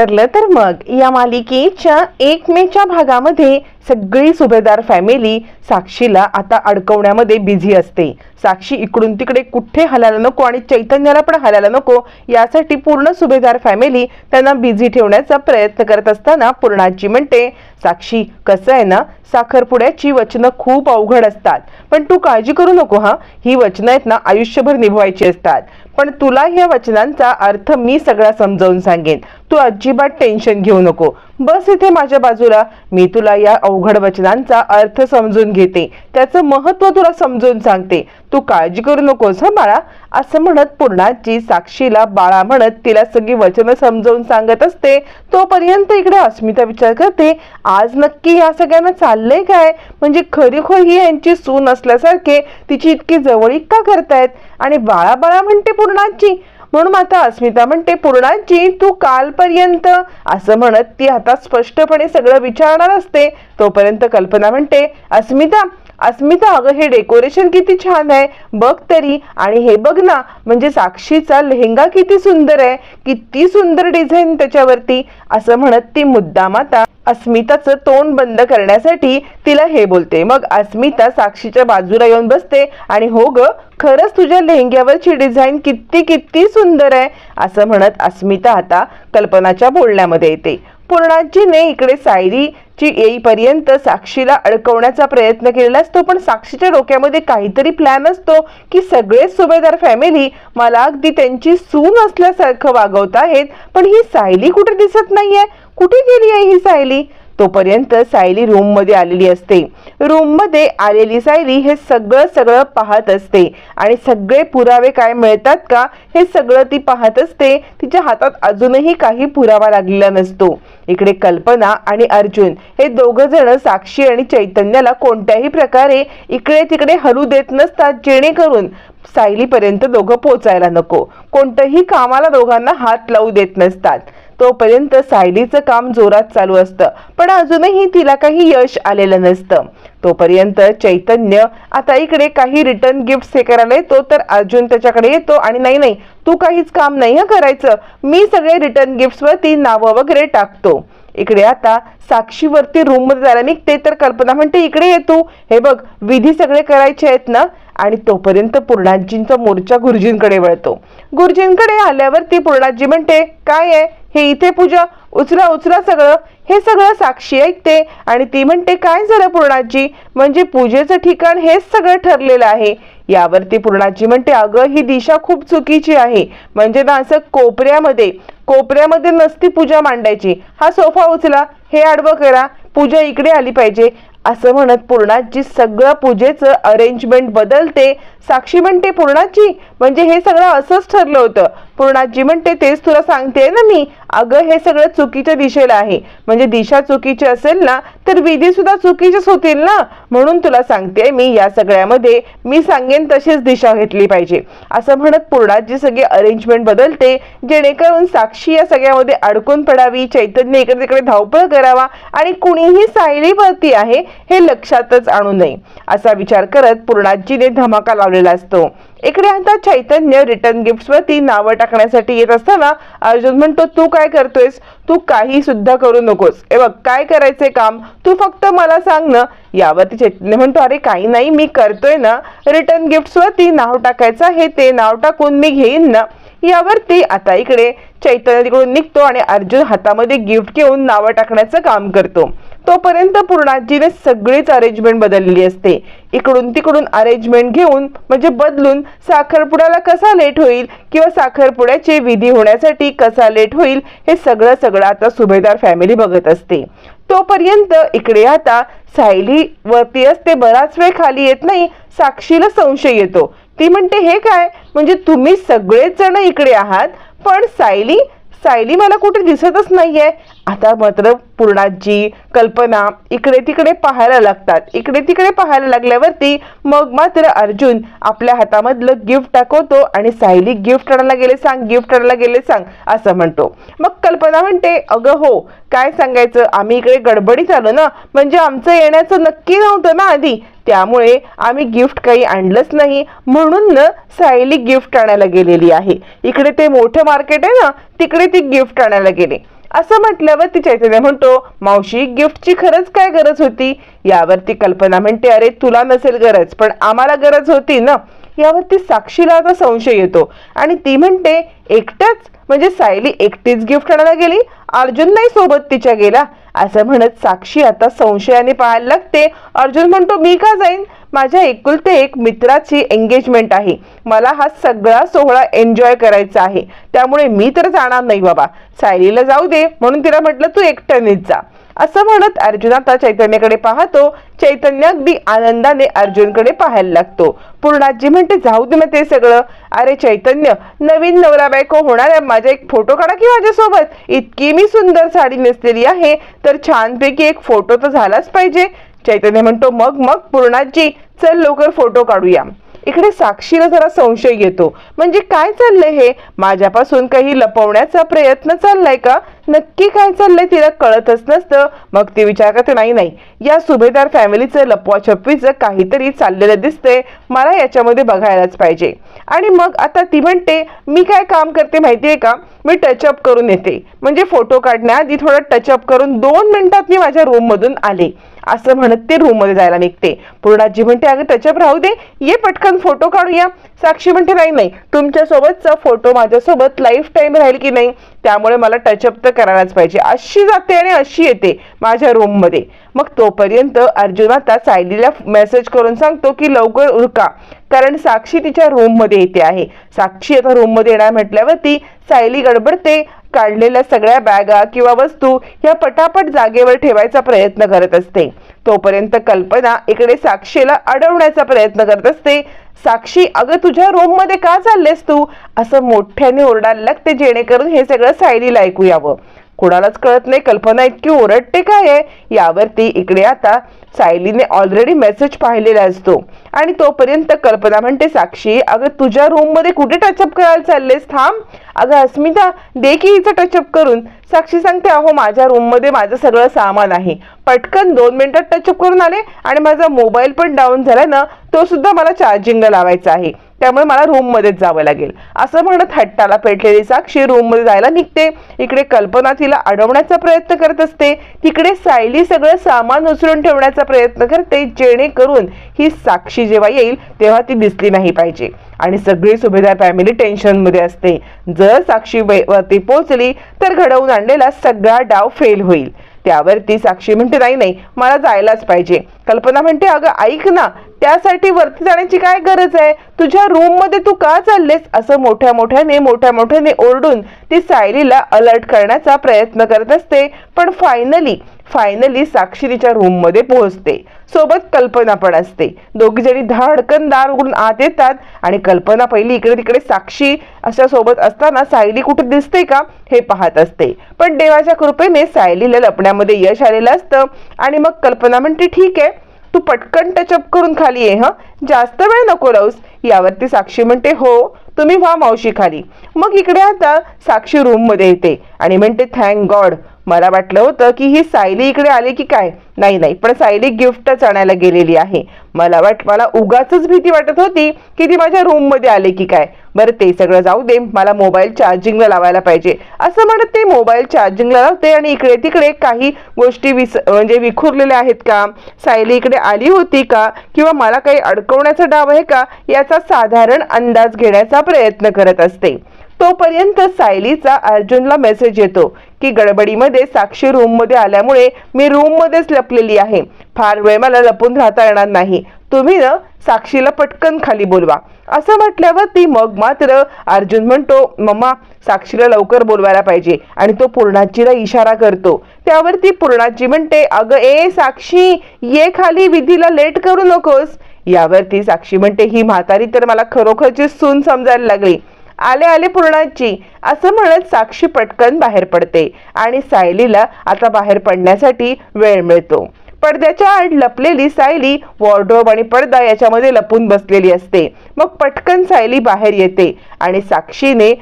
ठरलं तर मग या मालिकेच्या एक मेच्या भागामध्ये सगळी सुभेदार फॅमिली साक्षीला आता अडकवण्यामध्ये बिझी असते. साक्षी इकडून तिकडे कुठे हलायला नको आणि चैतन्याला पण हलायला नको यासाठी पूर्ण सुभेदार फॅमिली त्यांना बिझी ठेवण्याचा प्रयत्न करत असताना पूर्णाची म्हणते साक्षी कसं आहे ना साखरपुड्याची वचनं खूप अवघड असतात. पण तू काळजी करू नको हा. ही वचनं आहेत ना आयुष्यभर निभवायची असतात. पण तुला ह्या वचनांचा अर्थ मी सगळा समजावून सांगेन. तू अजिबात टेन्शन घेऊ नको. बस इथे माझ्या बाजूला. मी तुला या अवघड वचनांचा अर्थ समजून घेते. त्याचं महत्त्व तुला समजून सांगते. तू काळजी करू नकोस हं बाळा? असं म्हणत पूर्णाची साक्षीला बाळा म्हणत तिला सगळी वचनं समजावून सांगत असते. तोपर्यंत इकडे अस्मिता विचार करते आज नक्की या सगळ्यांना चाललंय काय? म्हणजे खरीखोर ही यांची सून असल्यासारखे तिची इतकी जवळीक का करतायत? आणि बाळा बाळा म्हणते पूर्णाची म्हणून आता अस्मिता म्हणते पूर्णाजी तू कालपर्यंत असं म्हणत ती आता स्पष्टपणे सगळं विचारणार असते. तोपर्यंत कल्पना म्हणते अस्मिता अस्मिता अगं हे डेकोरेशन किती छान आहे. बघ तरी. आणि हे बघ ना म्हणजे साक्षीचा लेहंगा किती सुंदर आहे. किती सुंदर डिझाईन त्याच्यावरती. असं म्हणत ती मुद्दाम आता अस्मिताचं तोंड बंद करण्यासाठी तिला हे बोलते. मग अस्मिता साक्षीच्या बाजूला येऊन बसते. आणि हो ग खरंच तुझ्या लेहंग्यावरची डिझाईन किती किती सुंदर आहे. असं म्हणत अस्मिता आता कल्पनाच्या बोलण्यामध्ये येते. पूर्णाजीने इकडे सायरीची येईपर्यंत साक्षीला अडकवण्याचा प्रयत्न केलेला असतो पण साक्षीच्या डोक्यामध्ये काहीतरी प्लॅन असतो की सगळे सुभेदार फॅमिली मला अगदी त्यांची सून असल्यासारखं वागवत आहेत पण ही सायली कुठे दिसत नाहीये? कुठे गेली आहे ही सायली? तोपर्यंत सायली रूममध्ये आलेली असते. रूममध्ये आलेली सायली हे सगळं सगळं पाहत असते. आणि सगळे पुरावे काय मिळतात का? हे सगळं ती पाहत असते. तिच्या हातात अजूनही काही पुरावा लागलेला नसतो. इकडे कल्पना आणि अर्जुन हे दोघ जण साक्षी आणि चैतन्याला कोणत्याही प्रकारे इकडे तिकडे हलू देत नसतात जेणेकरून सायलीपर्यंत दोघं पोचायला नको. कोणतंही कामाला दोघांना हात लावू देत नसतात. तोपर्यंत सायलीचं काम जोरात चालू असतं पण अजूनही तिला काही यश आलेलं नसतं. तोपर्यंत चैतन्य आता इकडे काही रिटर्न गिफ्ट हे करायला येतो तर अर्जुन त्याच्याकडे येतो आणि नाही नाही तू काहीच काम नाही हं करायचं. मी सगळे रिटर्न गिफ्ट्सवरती नावं वगैरे टाकतो. इकडे आता साक्षीवरती रूममध्ये जायला निघते तर कल्पना म्हणते इकडे ये तू. हे बघ विधी सगळे करायचे आहेत ना? आणि तोपर्यंत पूर्णाजींचा मोर्चा गुरुजींकडे वळतो. गुरुजींकडे आल्यावरती पूर्णाजी म्हणते काय आहे? हे इथे पूजा उचला उचला सगळं. हे सगळं साक्षी ऐकते आणि ती म्हणते काय झालं पूर्णाजी? म्हणजे पूजेचं ठिकाण हेच सगळं ठरलेलं आहे. यावरती पूर्णाजी म्हणते अगं ही दिशा खूप चुकीची आहे. म्हणजे ना असं कोपऱ्यामध्ये कोपऱ्यामध्ये नसती पूजा मांडायची. हा सोफा उचला हे आडवं करा. पूजा इकडे आली पाहिजे. असं म्हणत पूर्णाची सगळं पूजेचं अरेंजमेंट बदलते. साक्षी म्हणते पूर्णाजी म्हणजे हे सगळं असंच ठरलं होतं. पूर्णाजी म्हणते तेच तुला सांगते ना मी. अगं हे सगळं चुकीच्या दिशेला आहे. म्हणजे दिशा चुकीची असेल ना तर विधी सुद्धा चुकीचेच होतील ना. म्हणून तुला सांगते मी या सगळ्यामध्ये मी सांगेन तशीच दिशा घेतली पाहिजे. असं म्हणत पूर्णाजी सगळी अरेंजमेंट बदलते. जेणेकरून साक्षी या सगळ्यामध्ये अडकून पडावी चैतन्य इकडे तिकडे धावपळ करावा आणि कुणीही सायलीवरती आहे हे लक्षातच आणू नये. असा विचार करत पूर्णाजीने धमाका लावलेला असतो. इकडे आता चैतन्य रिटर्न गिफ्ट वरती नावं टाकण्यासाठी येत असताना अर्जुन म्हणतो तू काय करतोयस? तू काही सुद्धा करू नकोस. हे बघ काय करायचंय काम? तू फक्त मला सांग ना. यावरती चैतन्य म्हणतो अरे काही नाही मी करतोय ना. रिटर्न गिफ्ट वरती नाव टाकायचं आहे ते नाव टाकून मी घेईन ना. यावरती आता इकडे चैतन्य तिकडून निघतो आणि अर्जुन हातामध्ये गिफ्ट घेऊन नावं टाकण्याचं काम करतो. तोपर्यंत पूर्णाजीने सगळीच अरेंजमेंट बदललेली असते. इकडून तिकडून अरेंजमेंट घेऊन म्हणजे बदलून साखरपुड्याला कसा लेट होईल किंवा साखरपुड्याची विधी होण्यासाठी कसा लेट होईल हे सगळं सगळं आता सुभेदार फॅमिली बघत असते. तोपर्यंत इकडे आता सायली वरती असते बराच वेळ खाली येत नाही साक्षीला संशय येतो. ती म्हणते हे काय? म्हणजे तुम्ही सगळेच जण इकडे आहात पण सायली सायली मला कुठे दिसतच नाहीये. आता मात्र पूर्णाजी कल्पना इकडे तिकडे पाहायला लागतात. इकडे तिकडे पाहायला लागल्यावरती मग मात्र अर्जुन आपल्या हातामधलं गिफ्ट दाखवतो आणि सायली गिफ्ट आणायला गेले सांग गिफ्ट आणायला गेले सांग असं म्हणतो. मग कल्पना म्हणते अगं हो काय सांगायचं? आम्ही इकडे गडबडीत आलो ना म्हणजे आमचं येण्याचं नक्की नव्हतं ना आधी. त्यामुळे आम्ही गिफ्ट काही आणलंच नाही म्हणून ना सायली गिफ्ट आणायला गेलेली आहे. इकडे ते मोठं मार्केट आहे ना तिकडे ती गिफ्ट आणायला गेले. असं म्हटल्यावर ती चैतन्य म्हणतो मावशी गिफ्टची खरंच काय गरज होती? यावरती कल्पना म्हणते अरे तुला नसेल गरज पण आम्हाला गरज होती ना? यावरती साक्षीला आता संशय येतो आणि ती म्हणते एकटंच? म्हणजे सायली एकटीच गिफ्ट आणायला गेली? अर्जुन नाही सोबत तिच्या गेला? असं म्हणत साक्षी आता संशयाने पाहायला लागते. अर्जुन म्हणतो मी का जाईन? माझ्या एकुलते एक मित्राची एंगेजमेंट आहे. मला हा सगळा सोहळा एन्जॉय करायचा आहे. त्यामुळे मी तर जाणार नाही बाबा. सायलीला जाऊ दे म्हणून तिला म्हटलं तू एकट्यानेच जा. असं म्हणत अर्जुन आता चैतन्याकडे पाहतो. चैतन्य अगदी आनंदाने अर्जुनकडे पाहायला लागतो. पूर्णाजी म्हणते जाऊ दे ना ते सगळं. अरे चैतन्य नवीन नवरा बायको होणाऱ्या माझा एक फोटो काढा की माझ्यासोबत? इतकी मी सुंदर साडी नेसलेली आहे तर छानपैकी एक फोटो तर झालाच पाहिजे. चैतन्य म्हणतो मग मग पूर्णाजी चल लवकर फोटो काढूया. इकडे साक्षीला जरा संशय येतो. म्हणजे काय चाललंय हे? माझ्यापासून काही लपवण्याचा प्रयत्न चाललाय का? नक्की काय चाललंय तिला कळतच नसतं. मग ती विचार करते नाही नाही. या सुभेदार फॅमिलीचं लपवाछपवीचं काहीतरी चाललेलं दिसतंय. मला याच्यामध्ये बघायलाच पाहिजे. आणि मग आता ती म्हणते मी काय काम करते माहितीये का? मी टचअप करून येते. म्हणजे फोटो काढण्याआधी थोडं टचअप करून दोन मिनिटात मी माझ्या रूम मधून आले. असं म्हणत ते रूममध्ये जायला निघते. पूर्णाजी म्हणते अगं टचअप राहू दे. ये पटकन फोटो काढूया. साक्षी म्हणते नाही नाही तुमच्यासोबतचा फोटो माझ्यासोबत लाईफ टाईम राहील की नाही त्यामुळे मला टचअप तर करायलाच पाहिजे. अशी जाते आणि अशी येते माझ्या रूममध्ये मग तोपर्यंत अर्जुन आता सायलीला मेसेज करून सांगतो की लवकर उरका. कारण साक्षी तिच्या रूममध्ये येते आहे. साक्षी आता रूममध्ये येणार म्हटल्यावरती सायली गडबडते. काढलेल्या सगळ्या बॅगा किंवा वस्तू ह्या पटापट जागेवर ठेवायचा प्रयत्न करत असते. तोपर्यंत कल्पना इकडे साक्षीला अडवण्याचा प्रयत्न करत असते. साक्षी अगं तुझ्या रूममध्ये का चाललेस तू? असं मोठ्याने ओरडायला लागते जेणेकरून हे सगळं सायलीला ऐकू यावं. कुणालाच कळत नाही कल्पना इतकी ओरडते काय आहे? यावरती इकडे आता सायलीने ऑलरेडी मेसेज पाहिलेला असतो. आणि तोपर्यंत कल्पना म्हणते साक्षी अगं तुझ्या रूममध्ये कुठे टचअप करायला चाललेस? थांब. अगं अस्मिता दे की हिचं टचअप करून. साक्षी सांगते अहो माझ्या रूममध्ये माझं सगळं सामान आहे. पटकन दोन मिनिटात टचअप करून आले आणि माझा मोबाईल पण डाऊन झाला ना तो सुद्धा मला चार्जिंगला लावायचा आहे. त्यामुळे मला रूममध्येच जावं लागेल. असं म्हणत हट्टाला पेटलेली साक्षी रूममध्ये जायला निघते. इकडे कल्पना तिला अडवण्याचा प्रयत्न करत असते. तिकडे सायली सगळं सामान उचलून ठेवण्याचा प्रयत्न करते जेणेकरून ही साक्षी जेव्हा येईल तेव्हा ती दिसली नाही पाहिजे. आणि सगळी सुभेदार फॅमिली टेन्शनमध्ये असते. जर साक्षी वे- वरती पोहोचली तर घडवून आणलेला सगळा डाव फेल होईल. त्यावरती साक्षी म्हणते नाही नाही मला जायलाच पाहिजे. कल्पना म्हणते अगं ऐक ना त्यासाठी वरती जाण्याची काय गरज आहे? तुझ्या रूममध्ये तू का चाललेस? असं मोठ्या मोठ्याने मोठ्या मोठ्याने ओरडून ती सायलीला अलर्ट करण्याचा प्रयत्न करत असते. पण फायनली फायनली साक्षी तिच्या रूममध्ये पोहोचते. सोबत कल्पना पण असते. दोघी जणी धडकन दार उघडून आत येतात आणि कल्पना पहिली इकडे तिकडे साक्षी अशा सोबत असताना सायली कुठे दिसते का हे पाहत असते. पण देवाच्या कृपेने सायलीला लपण्यामध्ये यश आलेलं असतं आणि मग कल्पना म्हणते ठीक आहे तू पटकन टचअप करून खाली ये हं? जास्त वेळ नको राहूस यावरती साक्षी म्हणते हो तुम्ही व्हा मावशी खाली. मग इकडे आता साक्षी रूममध्ये येते आणि म्हणते थँक गॉड मला वाटलं होतं की ही सायली इकडे आली की काय? नाही नाही. पण सायली गिफ्टच आणायला गेलेली आहे. मला वाट मला उगाच भीती वाटत होती की ती माझ्या रूममध्ये आले की काय? बरं ते सगळं जाऊ दे. मला मोबाईल चार्जिंगला लावायला पाहिजे. असं म्हणत ते मोबाईल चार्जिंगला लावते आणि इकडे तिकडे काही गोष्टी विस म्हणजे विखुरलेल्या आहेत का? सायली इकडे आली होती का? किंवा मला काही अडकवण्याचा डाव आहे का? याचा साधारण अंदाज घेण्याचा प्रयत्न करत असते. तोपर्यंत सायलीचा अर्जुनला मेसेज येतो की गडबडीमध्ये साक्षी रूममध्ये आल्यामुळे मी रूममध्येच लपलेली आहे. फार वेळ मला लपून राहता येणार नाही. तुम्ही ना साक्षीला पटकन खाली बोलवा. असं म्हटल्यावर ती मग मात्र अर्जुन म्हणतो मम्मा साक्षीला लवकर बोलवायला पाहिजे. आणि तो पूर्णाजीला इशारा करतो. त्यावर ती पूर्णाजी म्हणते अगं ए साक्षी ये खाली विधीला लेट करू नकोस. यावरती साक्षी म्हणते ही म्हातारी तर मला खरोखरची सून समजायला लागली. आले आले पूर्णाची. असं म्हणत साक्षी पटकन बाहेर पडते आणि सायलीला आता बाहेर पडण्यासाठी वेळ मिळतो. पडद्याच्या आड लपलेली सायली वॉर्ड्रोब आणि पडदा याच्यामध्ये लपून बसलेली असते. मग पटकन सायली बाहेर येते आणि साक्षीने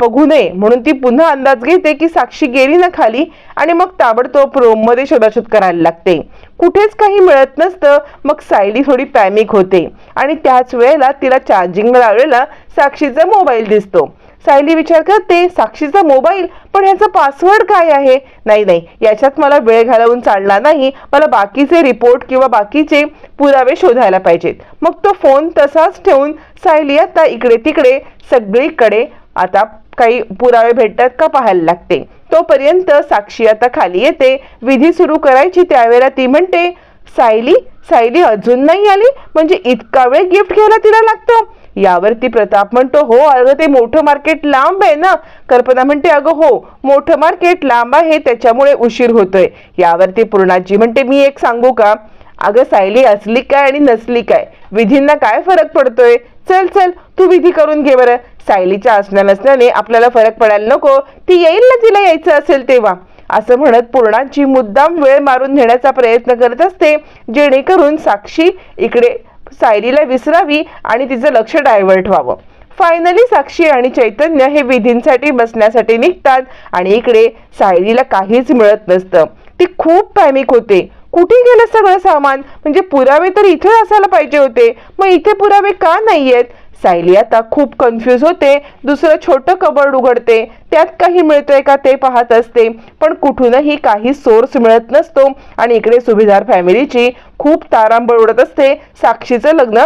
बघू नये म्हणून ती पुन्हा अंदाज घेते की साक्षी गेली ना खाली आणि मग ताबडतोब रोममध्ये शोधाशोध करायला लागते. कुठेच काही मिळत नसतं. मग सायली थोडी पॅनिक होते. आणि त्याच वेळेला तिला चार्जिंग लावलेला साक्षीचा मोबाईल दिसतो. सायली विचार करते साक्षीचा मोबाईल? पण ह्याचा पासवर्ड काय आहे? नाही नाही. याच्यात मला वेळ घालवून चालणार नाही. मला बाकीचे रिपोर्ट किंवा बाकीचे पुरावे शोधायला पाहिजेत. मग तो फोन तसाच ठेवून सायली आता इकडे तिकडे सगळीकडे आता काही पुरावे भेटतात का पाहायला लागते. तोपर्यंत साक्षी आता खाली येते. विधी सुरू करायची त्यावेळेला ती म्हणते सायली सायली अजून नाही आली. म्हणजे इतका वेळ गिफ्ट घ्यायला तिला लागतो? यावरती प्रताप म्हणतो हो अगं ते मोठं मार्केट लांब आहे ना. कल्पना म्हणते अगं हो मोठं मार्केट लांब आहे त्याच्यामुळे उशीर होतोय. यावरती पूर्णाजी म्हणते मी एक सांगू का? अगं सायली असली काय आणि नसली काय? विधींना काय फरक पडतोय? चल चल तू विधी करून घे बरं. सायलीच्या असण्या नसण्याने आपल्याला फरक पडायला नको. ती येईल ना तिला यायचं असेल तेव्हा. असं म्हणत पूर्णाची मुद्दाम वेळ मारून नेण्याचा प्रयत्न करत असते. जेणेकरून साक्षी इकडे सायलीला विसरावी आणि तिचं लक्ष डायव्हर्ट व्हावं. फायनली साक्षी आणि चैतन्य हे विधींसाठी बसण्यासाठी निघतात आणि इकडे सायलीला काहीच मिळत नसतं. ती खूप पॅनिक होते. कुठे गेलं सगळं सामान? म्हणजे पुरावे तर इथे असायला पाहिजे होते. मग इथे पुरावे का नाही आहेत सायली आता खूप कन्फ्यूज होते. दुसरं छोटं कबर्ड उघडते. त्यात काही मिळतंय का ते पाहत असते. पण कुठूनही काही सोर्स मिळत नसतो. आणि इकडे सुभेदार फॅमिलीची खूप तारांबळ उडत असते. साक्षीचं लग्न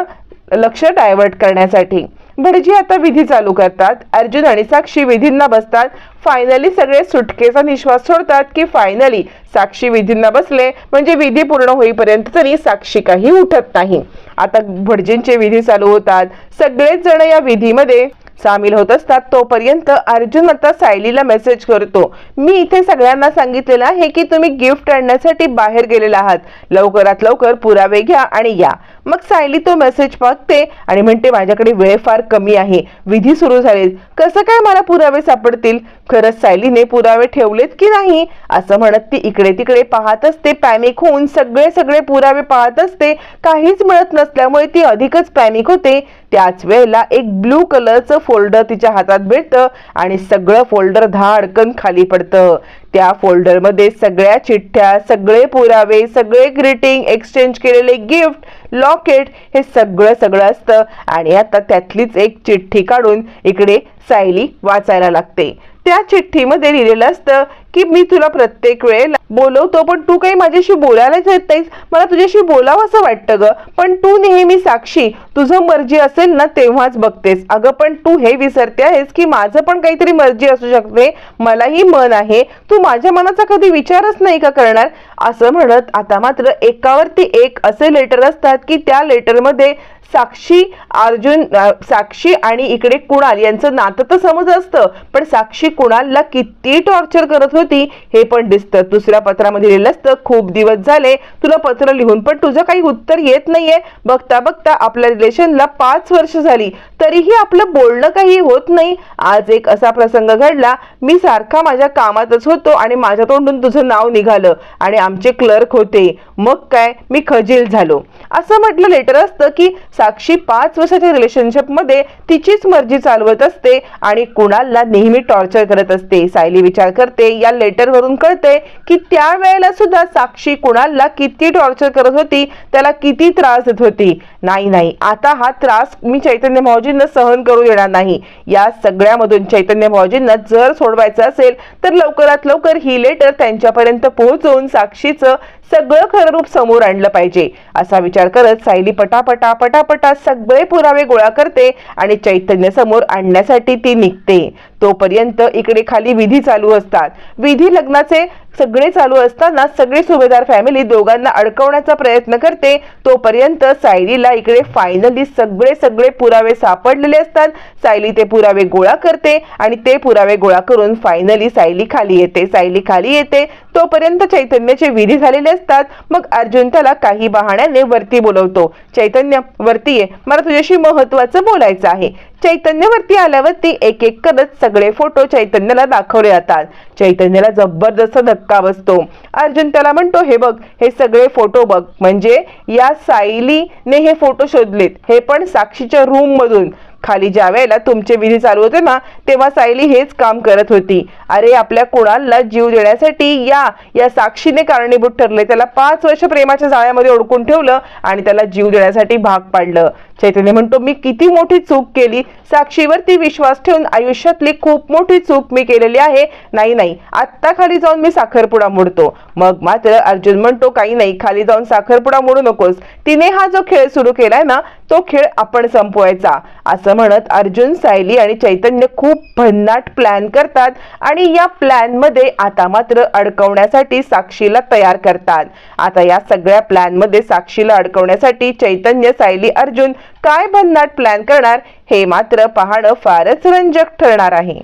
लक्ष डायव्हर्ट करण्यासाठी. भटजी आता विधी चालू करतात. अर्जुन आणि साक्षी विधींना बसतात. फायनली सगळे सुटकेचा निश्वास सोडतात की फायनली साक्षी विधींना बसले म्हणजे विधी पूर्ण होईपर्यंत तरी साक्षी काही उठत नाही. आता भटजींचे विधी चालू होतात. सगळेच जण या विधीमध्ये सामील होत असतात. तोपर्यंत अर्जुन आता सायलीला मेसेज करतो. मी इथे सगळ्यांना सांगितलेलं आहे की तुम्ही गिफ्ट आणण्यासाठी बाहेर गेलेला आहात. लवकरात लवकर पुरावे घ्या आणि या. मग सायली तो मेसेज बघते आणि म्हणते माझ्याकडे वेळ फार कमी आहे. विधी सुरू झाले कसं काय मला पुरावे सापडतील? खरंच सायलीने पुरावे ठेवलेत की नाही? असं म्हणत ती इकडे तिकडे पाहत असते. पॅनिक होऊन सगळे सगळे पुरावे पाहत असते. काहीच मिळत नसल्यामुळे ती अधिकच पॅनिक होते. त्याच वेळेला एक ब्लू कलरचं फोल्डर तिच्या हातात भेटतं आणि सगळं फोल्डर धाडकन खाली पडतं. त्या फोल्डरमध्ये सगळ्या चिठ्ठ्या सगळे पुरावे सगळे ग्रीटिंग एक्सचेंज केलेले गिफ्ट लॉकेट हे सगळं सगळं असतं आणि आता त्यातलीच एक चिठ्ठी काढून इकडे सायली वाचायला लागते. त्या चिठ्ठीमध्ये लिहिलेलं असतं की मी तुला प्रत्येक वेळेला बोलवतो पण तू काही माझ्याशी बोलायलाच येत नाहीस. मला तुझ्याशी बोलावं असं वाटतं ग. पण तू नेहमी साक्षी. तुझं मर्जी असेल ना तेव्हाच बघतेस. अगं पण तू हे विसरते आहेस की माझं पण काहीतरी मर्जी असू शकते. मलाही मन आहे. तू माझ्या मनाचा कधी विचारच नाही का करणार? असं म्हणत आता मात्र एकावरती एक असे लेटर असतात की त्या लेटरमध्ये साक्षी अर्जुन साक्षी आणि इकडे कुणाल यांचं नातं तर समज असतं. पण साक्षी कुणालला किती टॉर्चर करत होती हे पण दिसतं. दुसऱ्या पत्रामध्ये लिहिलं असतं खूप दिवस झाले. तुला पत्र लिहून पण तुझं काही उत्तर येत नाहीये. बघता बघता आपल्या रिलेशनला पाच वर्ष झाली. तरीही आपलं बोलणं काही होत नाही. आज एक असा प्रसंग घडला. मी सारखा माझ्या कामातच होतो आणि माझ्या तोंडून तुझं नाव निघालं आणि आमचे क्लर्क होते. मग काय? मी खजील झालो. असं म्हटलं लेटर असतं की साक्षी पाच वर्षाच्या रिलेशनशिपमध्ये तिचीच मर्जी चालवत असते आणि कुणाला नेहमी टॉर्चर करत असते. सायली विचार करते या लेटरवरून कळते की त्या वेळेला सुद्धा साक्षी कुणाला किती टॉर्चर करत होती त्याला किती त्रास देत होती. नाही नाही. आता हा त्रास मी चैतन्य भाऊजींना सहन करू देणार नाही. या सगळ्यामधून चैतन्य भाऊजींना जर सोडवायचं असेल तर लवकरात लवकर ही लेटर त्यांच्यापर्यंत पोहोचवून साक्षीचं सगळं खरं रूप समोर आणलं पाहिजे. असा विचार करत सायली पटापटा पटापटा सगळे पुरावे गोळा करते आणि चैतन्य समोर आणण्यासाठी ती निघते. तोपर्यंत इकडे खाली विधी चालू असतात. विधी लग्नाचे सगळे चालू असताना सगळी सुभेदार फॅमिली दोघांना अडकवण्याचा प्रयत्न करते. तोपर्यंत सायलीला इकडे फायनली सगळे सगळे पुरावे सापडलेले असतात. सायली ते पुरावे गोळा करते आणि ते पुरावे गोळा करून फायनली सायली खाली येते. सायली खाली येते. तोपर्यंत चैतन्याचे विधी झालेले असतात. मग अर्जुन त्याला काही बहाण्याने वरती बोलवतो. चैतन्य वरती ये. मला तुझ्याशी महत्वाचं बोलायचं आहे. चैतन्यवरती आल्यावरती एक एक करत सगळे फोटो चैतन्याला दाखवले जातात. चैतन्याला जबरदस्त धक्का बसतो. अर्जुन त्याला म्हणतो हे बघ हे सगळे फोटो बघ. म्हणजे या सायलीने हे फोटो शोधलेत. हे पण साक्षीच्या रूम मधून. खाली ज्या वेळेला तुमचे विधी चालू होते ना तेव्हा सायली हेच काम करत होती. अरे आपल्या कुणाला जीव देण्यासाठी या या साक्षीने कारणीभूत ठरले. त्याला पाच वर्ष प्रेमाच्या जाळ्यामध्ये ओढकून ठेवलं आणि त्याला जीव देण्यासाठी भाग पाडलं. चैतन्य म्हणतो मी किती मोठी चूक केली? साक्षीवरती विश्वास ठेवून आयुष्यातली खूप मोठी चूक मी केलेली आहे? नाही नाही. आत्ता खाली जाऊन मी साखरपुडा मोडतो. मग मात्र अर्जुन म्हणतो काही नाही खाली जाऊन साखरपुडा मोडू नकोस. तिने हा जो खेळ सुरू केलाय ना तो खेळ आपण संपवायचा. असं म्हणत अर्जुन सायली आणि चैतन्य खूप भन्नाट प्लॅन करतात आणि या प्लॅनमध्ये आता मात्र अडकवण्यासाठी साक्षीला तयार करतात. आता या सगळ्या प्लॅनमध्ये साक्षीला अडकवण्यासाठी चैतन्य सायली अर्जुन काय भन्नाट प्लॅन करणार हे मात्र पाहणं फारच रंजक ठरणार आहे.